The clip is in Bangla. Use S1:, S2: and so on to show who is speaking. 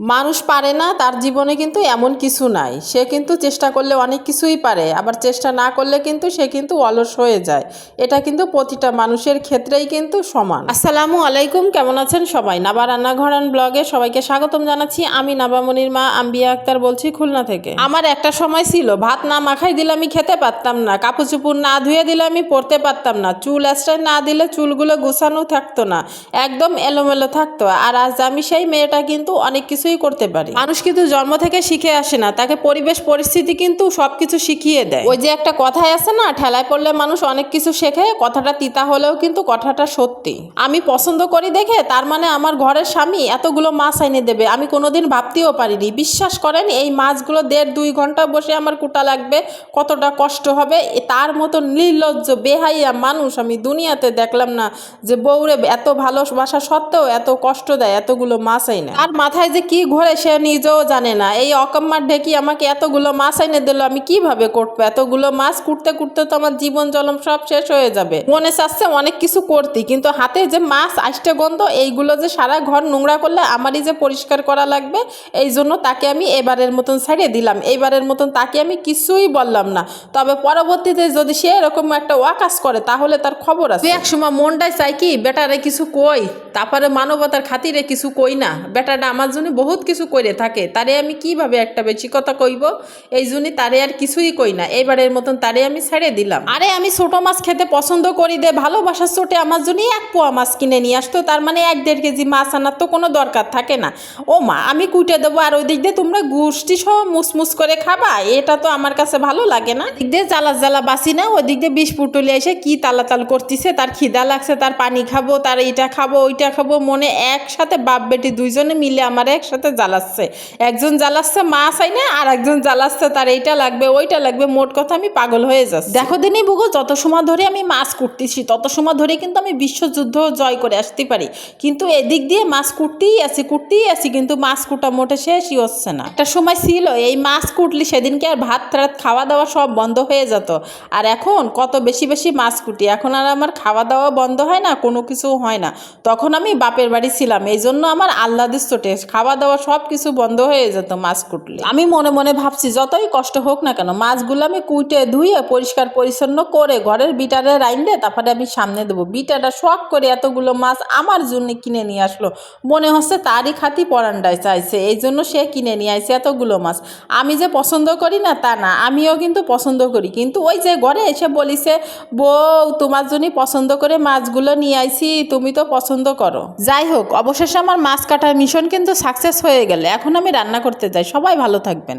S1: মানুষ পারে না, তার জীবনে কিন্তু এমন কিছু নাই। সে কিন্তু চেষ্টা করলে অনেক কিছুই পারে, আবার চেষ্টা না করলে কিন্তু সে কিন্তু অলস হয়ে যায়। এটা কিন্তু প্রতিটা মানুষের ক্ষেত্রেই কিন্তু সমান। আসসালামু আলাইকুম, কেমন আছেন সবাই? নাবা রান্নাঘর অ্যান্ড ব্লগে সবাইকে স্বাগতম জানাচ্ছি। আমি নাবামনির মা, আম্বিয়া আক্তার বলছি খুলনা থেকে। আমার একটা সময় ছিল, ভাত না মাখাই দিলে আমি খেতে পারতাম না, কাপড় চুপুর না ধুয়ে দিলে আমি পরতে পারতাম না, চুল অ্যাস্টাই না দিলে চুলগুলো গুছানো থাকতো না, একদম এলোমেলো থাকতো। আর আজ আমি সেই মেয়েটা কিন্তু অনেক কিছুই করতে পারি। মানুষ কিন্তু জন্ম থেকে শিখে আসে না তাকে পরিবেশ পরিস্থিতি কিন্তু সবকিছু শিখিয়ে দেয়। ওই যে একটা কথাই আছে না ঠেলায় পড়লে মানুষ অনেক কিছু শেখে কথাটা তিতা হলেও কিন্তু কথাটা সত্যি। আমি পছন্দ করি দেখে তার মানে আমার ঘরের স্বামী এতগুলো মাছ এনে দেবে আমি কোনোদিন ভাবতেও পারিনি। বিশ্বাস করেন এই মাছগুলো দেড় দুই ঘণ্টা বসে আমার কুটা লাগবে কতটা কষ্ট হবে তার মতো নির্লজ্জ বেহাইয়া মানুষ আমি দুনিয়াতে দেখলাম না যে বউরে এত ভালোবাসা সত্ত্বেও এত কষ্ট দেয় এতগুলো মাছ আইনে আর মাথায় যে কি ঘোরে সে নিজেও জানে না। এই অকম্মার ঢেকি আমাকে এতগুলো মাছ এনে দিল? আমি কীভাবে করব? এতগুলো মাছ কুটতে কুটতে তো আমার জীবন জলম সব শেষ হয়ে যাবে। মনে চাচ্ছে অনেক কিছু করতে, কিন্তু হাতে যে মাছ আষ্টে গন্ধ, এইগুলো যে সারা ঘর নোংরা করলে আমারই যে পরিষ্কার করা লাগবে, এই জন্য তাকে আমি এবারের মতন ছাড়িয়ে দিলাম। এইবারের মতন তাকে আমি কিছুই বললাম না। তবে পরবর্তীতে যদি সে এরকম একটা ওয়াকাজ করে, তাহলে তার খবর আছে। এক সময় মনটাই চাই কি, বেটারে কিছু কই? তারপরে মানবতার খাতিরে কিছু কই না। বেটাটা আমার জন্য বহুত কিছু করে থাকে। তারে আমি কীভাবে একটা বেশি কথা কইব? এই জন্য তারে আর কিছুই কই না। এইবারের মতন তারে আমি ছেড়ে দিলাম। আরে আমি ছোট মাছ খেতে পছন্দ করি দে। ভালোবাসার চোটে আমার জন্য এক পোয়া মাছ কিনে নিয়ে আসতো। তার মানে এক দেড় কেজি মাছ আনার তো কোনো দরকার থাকে না। ও মা, আমি কুটে দেবো আর ওই দিক দিয়ে তোমরা গুষ্টি সহ মুসমুস করে খাবা। এটা তো আমার কাছে ভালো লাগে না। দিক দিয়ে জ্বালা জ্বালা বাসি না। ওই দিক দিয়ে বিষ পুটুলি এসে কি তালাতাল করতেছে? তার খিদা লাগছে, তার পানি খাব, তার এইটা খাব, ওইটা খাব। মনে একসাথে বাপ, বেটি দুইজনে মিলে আমার একসাথে জ্বালাচ্ছে। একজন জ্বালাচ্ছে মাছ আই না, আর একজন জ্বালাচ্ছে, তার এইটা লাগবে, ওইটা লাগবে, মোট কথা আমি পাগল হয়ে যাচ্ছি। দেখো দিনই বুগো যত সময় ধরে আমি মাছ কুটতেছি, তত সময় ধরে কিন্তু আমি বিশ্বযুদ্ধ জয় করে আসতে পারি। কিন্তু এদিক দিয়ে মাছ কুটতেই আছি কুটতেই আছি, কিন্তু মাছ কুটা মোটে শেষই হচ্ছে না। একটা সময় ছিল, এই মাছ কুটলি সেদিনকে আর ভাত টাত খাওয়া দাওয়া সব বন্ধ হয়ে যেত। আর এখন কত বেশি বেশি মাছ কুটি, এখন আর আমার খাওয়া দাওয়া বন্ধ হয় না, কোনো কিছু হয় না। তখন আমি বাপের বাড়ি ছিলাম, এই জন্য আমার আহ্লাদিস চোটে খাওয়া দাওয়া সব কিছু বন্ধ হয়ে যেত মাছ কুটলে। আমি মনে মনে ভাবছি, যতই কষ্ট হোক না কেন, মাছগুলো আমি কুইটে ধুয়ে পরিষ্কার পরিচ্ছন্ন করে ঘরের বিটারে রাইন্দে তারপরে আমি সামনে দেবো। বিটাটা শখ করে এতগুলো মাছ আমার জন্য কিনে নিয়ে আসলো। মনে হচ্ছে তারই খাতি পরান্ডায় চাইছে, এই জন্য সে কিনে নিয়ে আসছে এতগুলো মাছ। আমি যে পছন্দ করি না, তা না, আমিও কিন্তু পছন্দ করি। কিন্তু ওই যে ঘরে এসে বলিছে, বউ, তোমার জন্যই পছন্দ করে মাছগুলো নিয়ে আইছি, তুমি তো পছন্দ করো। যাই হোক, অবশেষে আমার মাছ কাটার মিশন কিন্তু সাকসেস হয়ে গেলে এখন আমি রান্না করতে যাই সবাই ভালো থাকবেন।